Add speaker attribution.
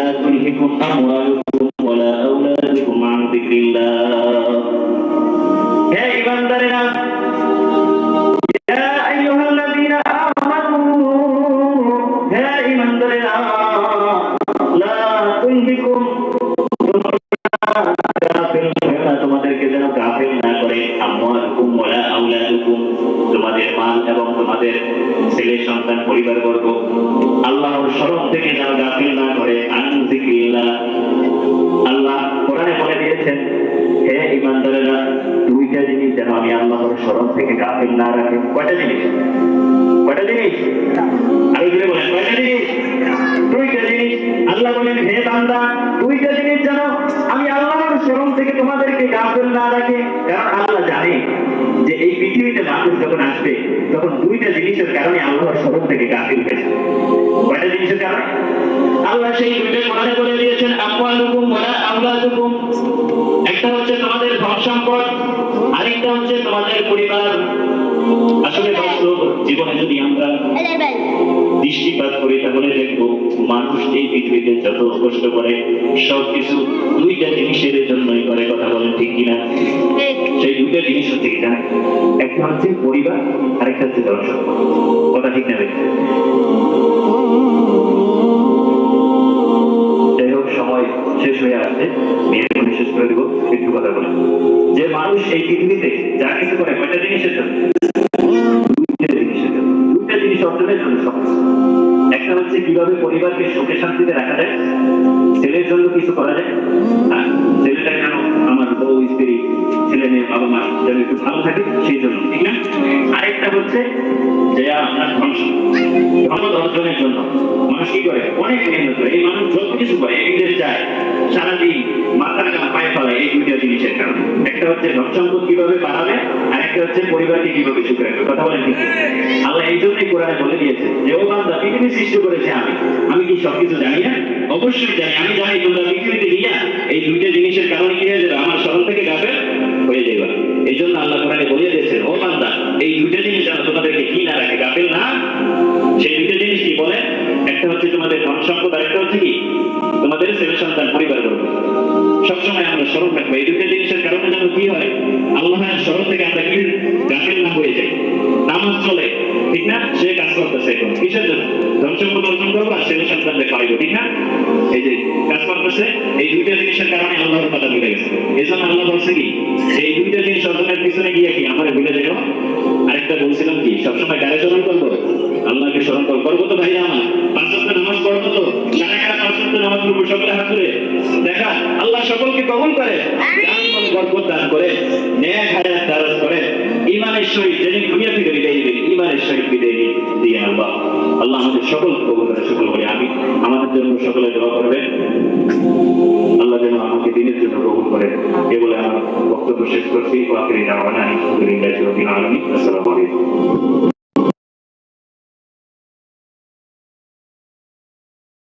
Speaker 1: لا تلهكم أموالكم ولا أولادكم عن ذكر الله. এবং তোমাদের ছেলে, সন্তান, পরিবারবর্গ, আল্লাহর স্মরণ থেকে যেন গাফিল না করে আল্লাহ কোরআনে বলে দিয়েছেন, হে ইমানদারেরা দুইটা জিনিস যেন আমি আল্লাহর স্মরণ থেকে গাফিল না রাখি। কয়টা জিনিস? কয়টা জিনিস? জোরে বলেন, কয়টা জিনিস? দুইটা জিনিস। আল্লাহ বলেন, হে বান্দা, দুইটা জিনিস যেন আমি আল্লাহর থেকে তোমাদেরকে গাফিল না রাখি। কারণ আল্লাহ পৃথিবীতে মানুষ যখন আসবে তখন দুইটা জিনিসের কারণে আল্লাহর স্মরণ থেকে গাফিল হয়েছে কয়টা জিনিসের কারণে? আল্লাহ সেই দুইটা কোরআনে বলে দিয়েছেন আমওয়ালুকুম ওয়া আওলাদুকুম। একটা হচ্ছে তোমাদের ধন সম্পদ আরেকটা হচ্ছে তোমাদের পরিবার। আসলে বাস্তব জীবনে যদি আমরা দৃষ্টিপাত করি তাহলে দেখব মানুষ এই পৃথিবীতে যত কষ্ট করে সবকিছু দুইটা জিনিসের জন্যই করে কথা বলেন ঠিক কিনা? সেই দুইটা জিনিস হচ্ছে কি জানেন? একটা হচ্ছে পরিবার আরেকটা হচ্ছে সম্পদ কথা ঠিক নেবে যাই হোক সময় শেষ হয়ে আসছে। বিয়ের শেষ করে দেবো। একটু কথা বলে। যে মানুষ এই পৃথিবীতে যা কিছু করে কয়টা জিনিসের জন্য? দুইটা জিনিসের জন্য। দুইটা জিনিস অর্জনের জন্য সহজ। একটা হচ্ছে কীভাবে পরিবারকে সুখে শান্তিতে রাখা যায়। ছেলের জন্য কিছু করা যায়। আর ছেলেটা যেন বউ স্ত্রী, ছেলে মেয়ে, বাবা মা, যেন একটু ভালো থাকে, সেই জন্য, ঠিক না? আরেকটা হচ্ছে যে আপনার ধন সম্পদ অর্জনের জন্য মানুষ কি করে? অনেক মেহনত করে। এই মানুষ যত কিছু করে বিদেশ যায়, সারাদিন মাথার গাম পায়ে ফেলে এই দুইটা জিনিসের কারণে। একটা হচ্ছে ধন সম্পদ কীভাবে বাড়াবে আর একটা হচ্ছে পরিবারকে কীভাবে সুখে কথা বলেন ঠিক আল্লাহ এই জন্যই কোরআনে বলে দিয়েছে যে, ও বান্দা, পৃথিবী সৃষ্টি করেছে আমি। আমি কি সবকিছু জানি না? অবশ্যই জানি। আমি জানি তোমরা পৃথিবীতে নিয়ে এই দুইটা জিনিসের কারণে কি হয়ে আমার স্মরণ থেকে গাফেল হয়ে যাবে এই জন্য আল্লাহ কোরআনে বলে দিয়েছেন, ও বান্দা, এই দুইটা জিনিস যেন তোমাদেরকে কি না রাখে, গাফেল না? সেই দুইটা জিনিস কি বলে? একটা হচ্ছে তোমাদের ধন সম্পদ আর একটা হচ্ছে কি? তোমাদের ছেলে সন্তান, পরিবার করবে সবসময় আমরা স্মরণ রাখব। এই দুইটা জিনিসের কারণে যেন কি হয়? আল্লাহের স্মরণ থেকে আমরা কি গাফেল না হয়ে যাই? নামাজ চলে, ঠিক না? সে কাজ করতেছে এখন। কিসের জন্য? ধন সম্পদ অর্জন আল্লাহকে স্মরণ করব করব তো ভাই আমার পাঁচ সপ্তাহ নামাজ পড়ব তো সারা কারা পাঁচ সপ্তাহ নামাজ পড়ব সকলে হাত ধরে দেখা আল্লাহ সকলকে কবল করে দান করে বরকত দান করে ন্যায় হায়াত দারাজ করে ইমানের সহিত যেদিন দুনিয়া থেকে বিদায় দিবেন ইমানের সহিত বিদায় দিয়ে- আল্লাহ। আল্লাহ আমাদের সকল কবল করে সকল করে আমি আমাদের জন্য সকলে দোয়া করবেন। আল্লাহ যেন আমাকে দিনের জন্য কবুল করে। এ বলে আমার বক্তব্য শেষ করছি। দাওয়ানা আলহামদুলিল্লাহি আসসালামু আলাইকুম।